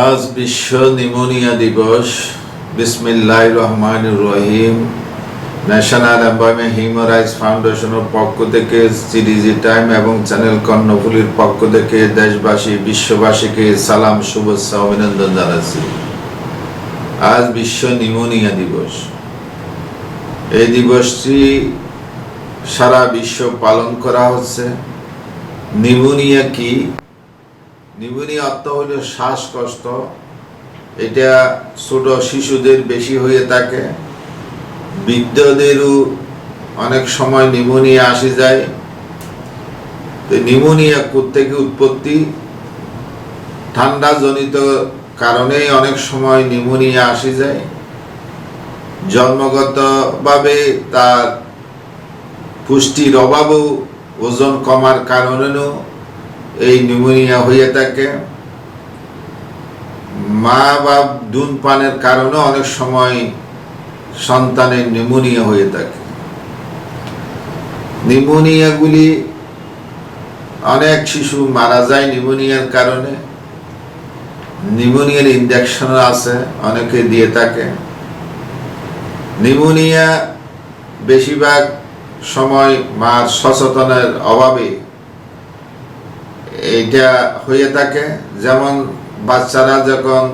আজ বিশ্ব নিউমোনিয়া দিবস। বিসমিল্লাহ রহমান রহিম। ন্যাশনাল এমপ্লয়মেন্ট হিউম্যান রাইটস ফাউন্ডেশনের পক্ষ থেকে সিডিজি টাইম এবং চ্যানেল কর্ণফুলির পক্ষ থেকে দেশবাসী, বিশ্ববাসীকে সালাম, শুভেচ্ছা, অভিনন্দন জানাচ্ছি। আজ বিশ্ব নিউমোনিয়া দিবস। এই দিবসটি সারা বিশ্ব পালন করা হচ্ছে। নিউমোনিয়া কি? নিউমোনিয়া অর্থ হলো শ্বাসকষ্ট। এটা ছোট শিশুদের বেশি হয়ে থাকে। বৃদ্ধদেরও অনেক সময় নিউমোনিয়া আসে যায়। তো নিউমোনিয়া থেকে উৎপত্তি? ঠান্ডাজনিত কারণে অনেক সময় নিউমোনিয়া আসে যায়। জন্মগতভাবে তার পুষ্টির অভাবও ওজন কমার কারণেও এই নিউমোনিয়া হয়ে থাকে। মা বা ধূমপানের কারণে অনেক সময় সন্তানের নিউমোনিয়া হয়ে থাকে। নিউমোনিয়াগুলি অনেক শিশু মারা যায় নিউমোনিয়ার কারণে। নিউমোনিয়ার ইঞ্জেকশন আছে, অনেকে দিয়ে থাকে। নিউমোনিয়া বেশিরভাগ সময় মার সচেতনের অভাবে এইটা হয়ে থাকে। যেমন বাচ্চারা যখন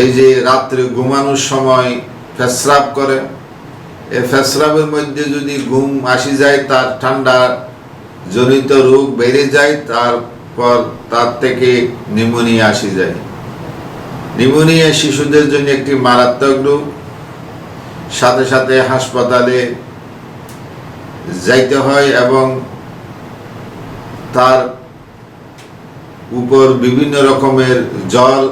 এই যে রাত্রে ঘুমানোর সময় ফেসরাপ করে, এই ফেসরাবের মধ্যে যদি ঘুম আসি যায়, তার ঠান্ডা জনিত রোগ বেড়ে যায়, তারপর তার থেকে নিউমোনিয়া আসি যায়। নিউমোনিয়া শিশুদের জন্য একটি মারাত্মক রোগ। সাথে সাথে হাসপাতালে যাইতে হয় এবং তার উপর বিভিন্ন রকমের জল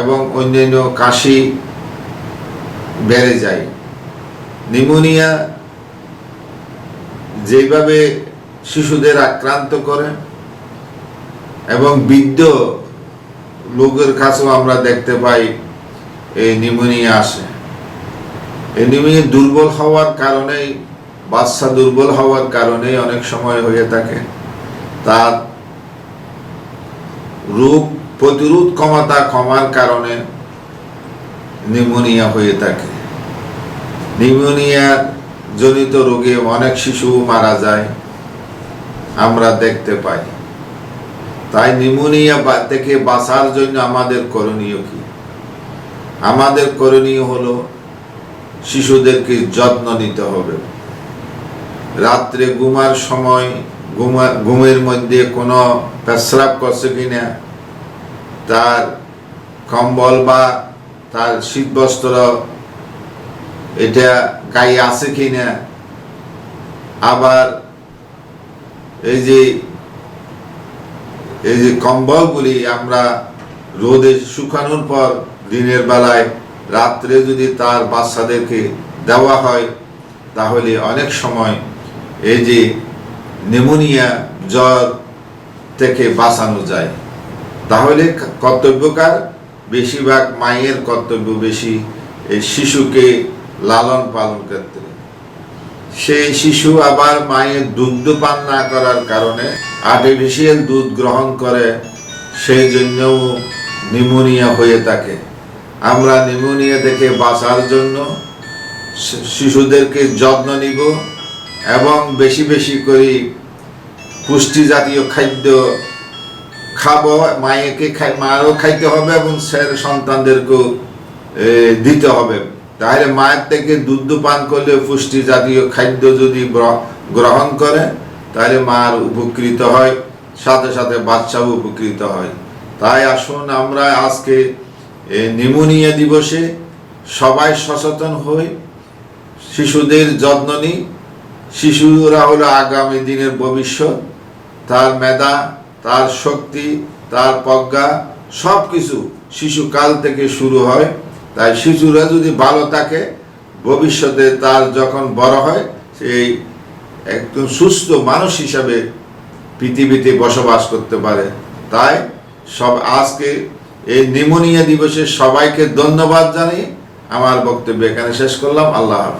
এবং অন্যান্য কাশি বেড়ে যায়। নিউমোনিয়া যেভাবে শিশুদের আক্রান্ত করে এবং বৃদ্ধ লোকের কাছেও আমরা দেখতে পাই, এই নিউমোনিয়া আসে। এই নিমোনিয়া দুর্বল হওয়ার কারণেই, বাচ্চা দুর্বল হওয়ার কারণেই অনেক সময় হয়ে থাকে। তার রোগ প্রতিরোধ ক্ষমতা কমার কারণে নিউমোনিয়া হয়ে থাকে। নিউমোনিয়া জনিত রোগে অনেক শিশু মারা যায়, আমরা দেখতে পাই। তাই নিউমোনিয়া থেকে বাঁচার জন্য আমাদের করণীয় কি? আমাদের করণীয় হলো শিশুদেরকে যত্ন নিতে হবে। রাত্রে ঘুমার সময় ঘুমের মধ্যে কোনো পেশরাপ করছে কিনা, তার কম্বল বা তার শীতবস্ত্র, এটা গায়ে আছে কিনা, আবার এই যে এই যে কম্বলগুলি আমরা রোদে শুকানোর পর দিনের বেলায়, রাত্রে যদি তার বাচ্চাদেরকে দেওয়া হয়, তাহলে অনেক সময় এই যে নিউমোনিয়া জ্বর থেকে বাঁচানো যায়। তাহলে কর্তব্যকার, বেশিরভাগ মায়ের কর্তব্য বেশি এই শিশুকে লালন পালন করতে। সেই শিশু আবার মায়ের দুগ্ধ পান না করার কারণে আর্টিফিশিয়াল দুধ গ্রহণ করে সেই জন্যও নিউমোনিয়া হয়ে থাকে। আমরা নিউমোনিয়া থেকে বাঁচার জন্য শিশুদেরকে যত্ন নিব এবং বেশি বেশি করে পুষ্টি জাতীয় খাদ্য খাব, মায়েকে খাই, মারও খাইতে হবে এবং স্যার সন্তানদেরকেও দিতে হবে। তাহলে মায়ের থেকে দুধ পান করলে পুষ্টি জাতীয় খাদ্য যদি গ্রহণ করে, তাহলে মার উপকৃত হয়, সাথে সাথে বাচ্চাও উপকৃত হয়। তাই আসুন আমরা আজকে নিউমোনিয়া দিবসে সবাই সচেতন হই, শিশুদের যত্ন নিই। শিশুরা হলো আগামী দিনের ভবিষ্যৎ। তার মেধা, তার শক্তি, তার প্রজ্ঞা সব কিছু শিশুকাল থেকে শুরু হয়। তাই শিশুরা যদি ভালো থাকে, ভবিষ্যতে তার যখন বড় হয় সেই একদম সুস্থ মানুষ হিসাবে পৃথিবীতে বসবাস করতে পারে। তাই সব আজকে এই নিউমোনিয়া দিবসে সবাইকে ধন্যবাদ জানিয়ে আমার বক্তব্য এখানে শেষ করলাম। আল্লাহ হাফিজ।